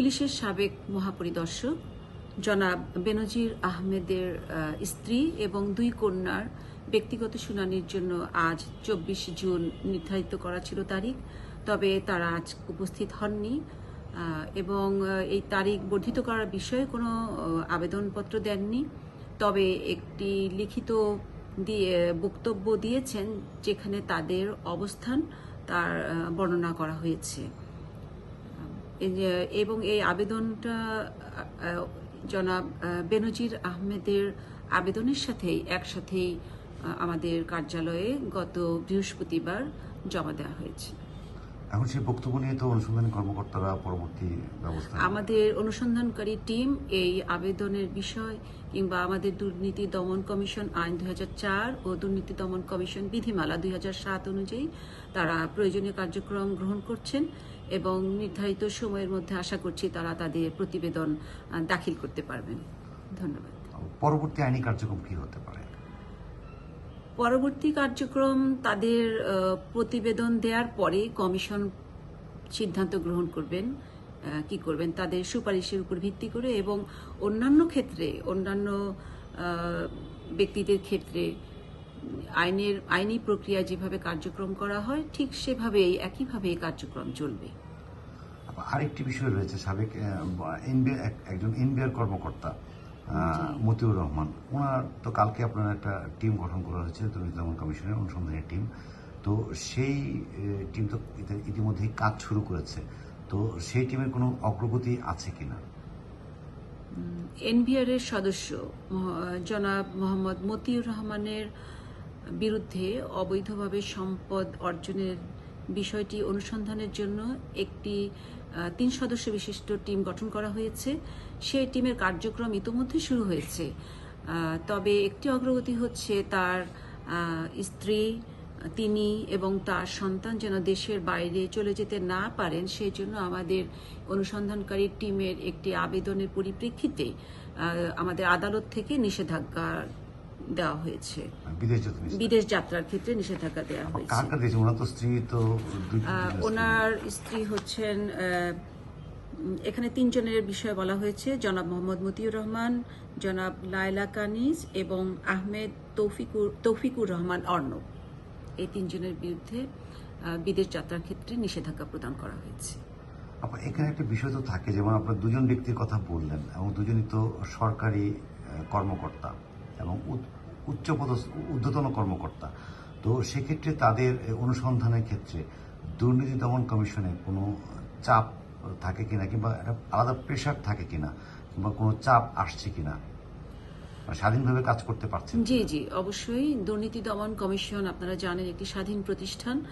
পুলিশের সাবেক মহাপরিদর্শক জনাব বেনজির আহমেদের স্ত্রী এবং দুই কন্যার ব্যক্তিগত শুনানির জন্য আজ চব্বিশ জুন নির্ধারিত করা ছিল তারিখ, তবে তারা আজ উপস্থিত হননি এবং এই তারিখ বর্ধিত করার বিষয়ে কোনো আবেদনপত্র দেননি। তবে একটি লিখিত দিয়ে, বক্তব্য দিয়েছেন যেখানে তাদের অবস্থান, তার বর্ণনা করা হয়েছে। এবং এই আবেদনটা জনাব বেনজির আহমেদের আবেদনের সাথেই, একসাথেই আমাদের কার্যালয়ে গত বৃহস্পতিবার জমা দেওয়া হয়েছে। এখন সেই বক্তব্য নিয়ে তো অনুসন্ধানী কর্মকর্তারা পরবর্তী ব্যবস্থা আমাদের অনুসন্ধানকারী টিম এই আবেদনের বিষয় কিংবা আমাদের দুর্নীতি দমন কমিশন আইন দু হাজার চার ও দুর্নীতি দমন কমিশন বিধিমালা দুই হাজার সাত অনুযায়ী তারা প্রয়োজনীয় কার্যক্রম গ্রহণ করছেন এবং নির্ধারিত সময়ের মধ্যে আশা করছি তারা তাদের প্রতিবেদন দাখিল করতে পারবেন। ধন্যবাদ। পরবর্তী আইনি কার্যক্রম কি হতে পারে? পরবর্তী কার্যক্রম তাদের প্রতিবেদন দেওয়ার পরে কমিশন সিদ্ধান্ত গ্রহণ করবেন কি করবেন তাদের সুপারিশের উপর ভিত্তি করে এবং অন্যান্য ক্ষেত্রে, অন্যান্য ব্যক্তিদের ক্ষেত্রে আইনের, আইনি প্রক্রিয়া যেভাবে কার্যক্রম করা হয়, ঠিক সেভাবেই একইভাবে কার্যক্রম চলবে। আরেকটি বিষয় রয়েছে সাবেক একজন এনবিআর কর্মকর্তা। মতিউর রহমান। ওনার তো কালকে আপনার একটা টিম গঠন করা হয়েছে দমন কমিশনের অনুসন্ধানের টিম। তো সেই টিম তো ইতিমধ্যেই কাজ শুরু করেছে। তো সেই টিমের কোনো অগ্রগতি আছে কিনা? এনবিআর এর সদস্য জনাব মোহাম্মদ মতিউর রহমানের বিরুদ্ধে অবৈধভাবে সম্পদ অর্জনের বিষয়টি অনুসন্ধানের জন্য একটি তিন সদস্য বিশিষ্ট টিম গঠন করা হয়েছে। সেই টিমের কার্যক্রম ইতোমধ্যে শুরু হয়েছে। তবে একটি অগ্রগতি হচ্ছে তার স্ত্রী, তিনি এবং তার সন্তান যেন দেশের বাইরে চলে যেতে না পারেন, সেই জন্য আমাদের অনুসন্ধানকারী টিমের একটি আবেদনের পরিপ্রেক্ষিতে আমাদের আদালত থেকে নিষেধাজ্ঞা দেওয়া হয়েছে। বিদেশ নিষেধ। বিদেশ যাত্রার ক্ষেত্রে নিষেধাজ্ঞা দেওয়া হয়েছে। ওনার তো স্ত্রী তো। ওনার স্ত্রী হচ্ছেন এখানে তিনজনের বিষয়ে বলা হয়েছে। জনাব মোহাম্মদ মতিউর রহমান জনাব লায়লা কানিজ এবং আহমেদ তৌফিকুর তৌফিকুর রহমান অর্ণব। এই তিনজনের বিরুদ্ধে বিদেশ যাত্রার ক্ষেত্রে নিষেধাজ্ঞা প্রদান করা হয়েছে। আপনার এখানে একটা বিষয় তো থাকে যেমন আপনার দুজন ব্যক্তির কথা বললেন এবং দুজনই তো সরকারি কর্মকর্তা। এবং উচ্চ- উচ্চপদস্থ, ঊর্ধ্বতন কর্মকর্তা। তো সেক্ষেত্রে তাদের অনুসন্ধানের ক্ষেত্রে দুর্নীতি দমন কমিশনে কোনো চাপ থাকে কিনা কিংবা একটা আলাদা প্রেশার থাকে কিনা কিংবা কোনো চাপ আসছে কিনা? বা স্বাধীনভাবে কাজ করতে পারছেন জি জি, অবশ্যই। দুর্নীতি দমন কমিশন, আপনারা জানেন, একটি স্বাধীন প্রতিষ্ঠান।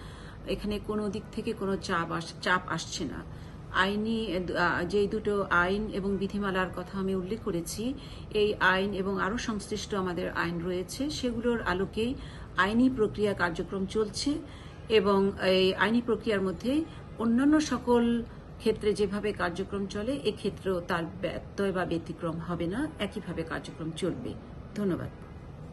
এখানে কোনো দিক থেকে কোনো চাপ চাপ আসছে না। আইনি আহ, যে দুটো আইন এবং বিধিমালার কথা আমি উল্লেখ করেছি এই আইন এবং আরও সংশ্লিষ্ট আমাদের আইন রয়েছে সেগুলোর আলোকেই আইনি প্রক্রিয়া কার্যক্রম চলছে এবং এই আইনি প্রক্রিয়ার মধ্যে অন্যান্য সকল ক্ষেত্রে যেভাবে কার্যক্রম চলে এক্ষেত্রেও তার ব্যত্যয় বা ব্যতিক্রম হবে না একইভাবে কার্যক্রম চলবে। ধন্যবাদ।